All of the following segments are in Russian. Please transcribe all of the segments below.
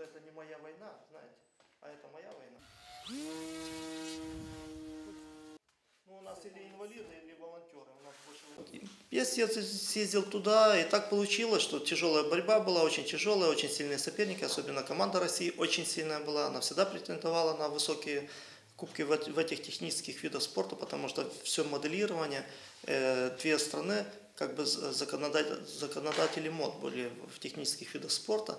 что это не моя война, знаете, а это моя война. Ну, у нас или инвалиды, или волонтеры. У нас больше... Я съез- съездил туда, и так получилось, что тяжелая борьба была, очень тяжелая, очень сильные соперники, особенно команда России очень сильная была, она всегда претендовала на высокие кубки в, эт- в этих технических видах спорта, потому что все моделирование, э, две страны, как бы законодатели мод были в технических видах спорта.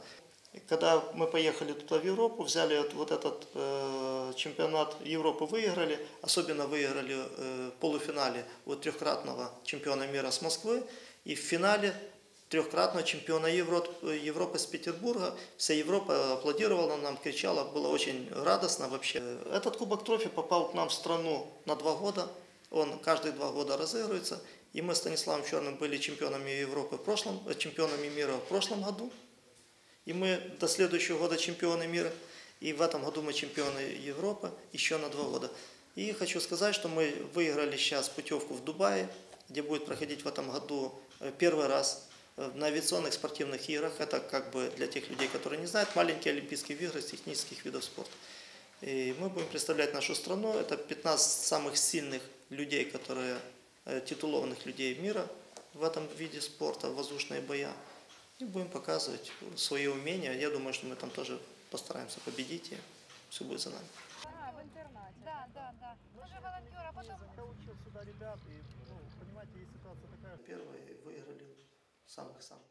И когда мы поехали туда в Европу, взяли вот, вот этот э, чемпионат Европы, выиграли, особенно выиграли э, в полуфинале у трехкратного чемпиона мира с Москвы и в финале трехкратного чемпиона Европы, Европы с Петербурга. Вся Европа аплодировала нам, кричала, было очень радостно вообще. Этот Кубок Трофи попал к нам в страну на два года, он каждые два года разыгрывается. И мы с Станиславом Черным были чемпионами Европы в прошлом, э, чемпионами мира в прошлом году. И мы до следующего года чемпионы мира. И в этом году мы чемпионы Европы еще на два года. И хочу сказать, что мы выиграли сейчас путевку в Дубае, где будет проходить в этом году э, первый раз э, на авиационных спортивных играх. Это как бы для тех людей, которые не знают, маленькие олимпийские игры из технических видов спорта. И мы будем представлять нашу страну. Это 15 самых сильных людей, которые э, титулованных людей мира в этом виде спорта, воздушные боя. И будем показывать свои умения. Я думаю, что мы там тоже постараемся победить, и все будет за нами. А, в интернате. Да, да, да. Мы же волонтеры, а потом... Научил сюда ребят, и, ну, понимаете, есть ситуация такая. Первые выиграли самых-самых.